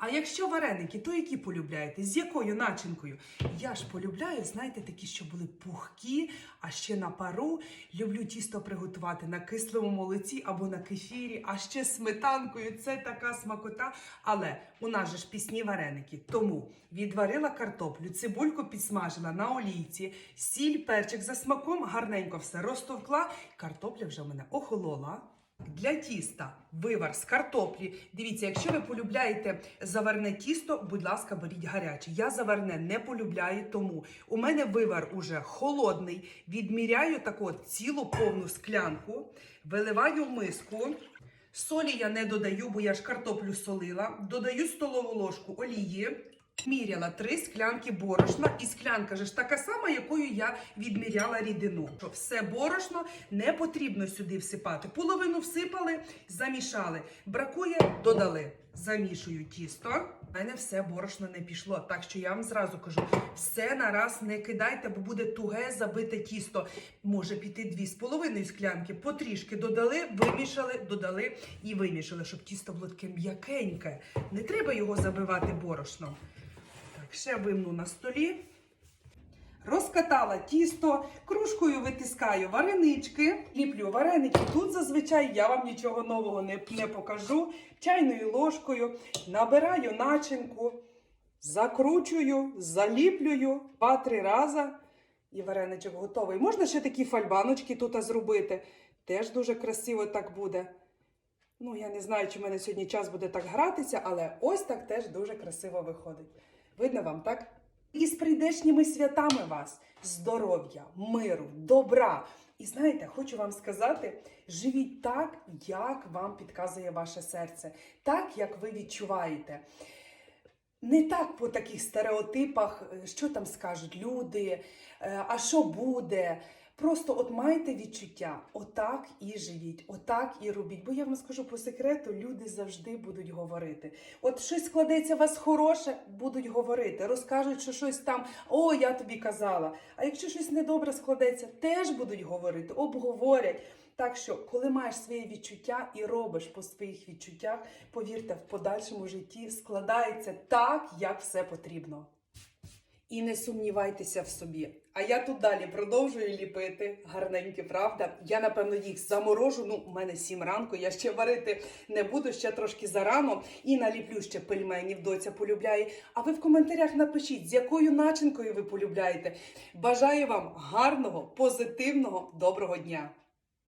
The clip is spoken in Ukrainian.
А якщо вареники, то які полюбляєте? З якою начинкою? Я ж полюбляю, знаєте, такі, що були пухкі, а ще на пару. Люблю тісто приготувати на кислому молоці або на кефірі, а ще сметанкою. Це така смакота. Але у нас же ж пісні вареники. Тому відварила картоплю, цибульку підсмажила на олійці, сіль, перчик за смаком, гарненько все розтовкла. Картопля вже в мене охолола. Для тіста вивар з картоплі. Дивіться, якщо ви полюбляєте заварне тісто, будь ласка, беріть гаряче. Я заварне не полюбляю, тому у мене вивар уже холодний. Відміряю таку цілу повну склянку, виливаю в миску. Солі я не додаю, бо я ж картоплю солила. Додаю столову ложку олії. Міряла три склянки борошна, і склянка ж така сама, якою я відміряла рідину. Все борошно не потрібно сюди всипати. Половину всипали, замішали. Бракує, додали. Замішую тісто. У мене все борошно не пішло. Так що я вам зразу кажу: все на раз не кидайте, бо буде туге забите тісто. Може піти дві з половиною склянки. Потрішки додали, вимішали, додали і вимішали, щоб тісто було таке м'якеньке. Не треба його забивати борошном. Ще вимну на столі. Розкатала тісто, кружкою витискаю варенички, ліплю вареники. Тут зазвичай я вам нічого нового не, не покажу. Чайною ложкою набираю начинку, закручую, заліплюю два-три рази. І вареничок готовий. Можна ще такі фальбаночки тут зробити. Теж дуже красиво так буде. Ну, я не знаю, чи в мене сьогодні час буде так гратися, але ось так теж дуже красиво виходить. Видно вам, так? І з прийдешніми святами вас, здоров'я, миру, добра. І знаєте, хочу вам сказати: живіть так, як вам підказує ваше серце, так, як ви відчуваєте. Не так по таких стереотипах, е, що там скажуть люди, е, а що буде. Просто от майте відчуття, отак і живіть, отак і робіть. Бо я вам скажу по секрету, люди завжди будуть говорити. От щось складеться у вас хороше, будуть говорити, розкажуть, що щось там, о, я тобі казала. А якщо щось недобре складеться, теж будуть говорити, обговорять. Так що, коли маєш своє відчуття і робиш по своїх відчуттях, повірте, в подальшому житті складається так, як все потрібно. І не сумнівайтеся в собі. А я тут далі продовжую ліпити гарненькі, правда? Я, напевно, їх заморожу. Ну, у мене сім ранку, я ще варити не буду, ще трошки зарано. І наліплю ще пельменів, доця полюбляє. А ви в коментарях напишіть, з якою начинкою ви полюбляєте. Бажаю вам гарного, позитивного, доброго дня!